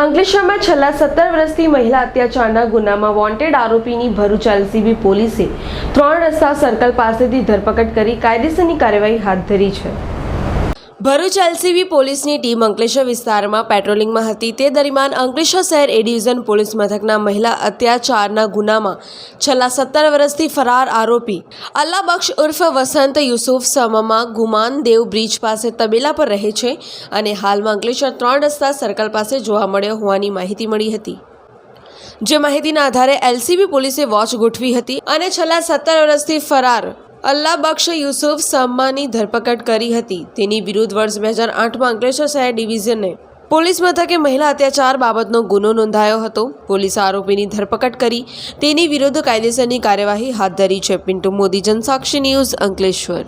અંકલેશ્વરમાં છેલ્લા સત્તર વર્ષથી મહિલા અત્યાચારના ગુનામાં વોન્ટેડ આરોપીની ભરૂચ એલસીબી પોલીસે ત્રણ રસ્તા સર્કલ પાસેથી ધરપકડ કરી કાયદેસરની કાર્યવાહી હાથ ધરી છે. ભરૂચ એલસીબી પોલીસની ટીમ અંકલેશ્વર વિસ્તારમાં પેટ્રોલિંગમાં હતી. તે દરમિયાન અંકલેશ્વર શહેર એ ડિવિઝન પોલીસ મથકના મહિલા અત્યાચારના ગુનામાં છેલ્લા સત્તર વર્ષથી ફરાર આરોપી અલ્લા બક્ષ ઉર્ફ વસંત યુસુફ સમમાં ગુમાન દેવ બ્રિજ પાસે તબેલા પર રહે છે અને હાલમાં અંકલેશ્વર ત્રણ રસ્તા સર્કલ પાસે જોવા મળ્યો હોવાની માહિતી મળી હતી. જે માહિતીના આધારે એલસીબી પોલીસે વોચ ગોઠવી હતી અને છેલ્લા સત્તર વર્ષથી ફરાર અલ્લા બક્ષ યુસુફ સમ્માની ધરપકડ કરી હતી. તેની વિરુદ્ધ વર્ષ બે હજાર આઠમાં અંકલેશ્વર શહેર ડિવિઝને પોલીસ મથકે મહિલા અત્યાચાર બાબતનો ગુનો નોંધાયો હતો. પોલીસે આરોપીની ધરપકડ કરી તેની વિરુદ્ધ કાયદેસરની કાર્યવાહી હાથ ધરી છે. પિન્ટુ મોદી, જનસાક્ષી ન્યૂઝ અંકલેશ્વર.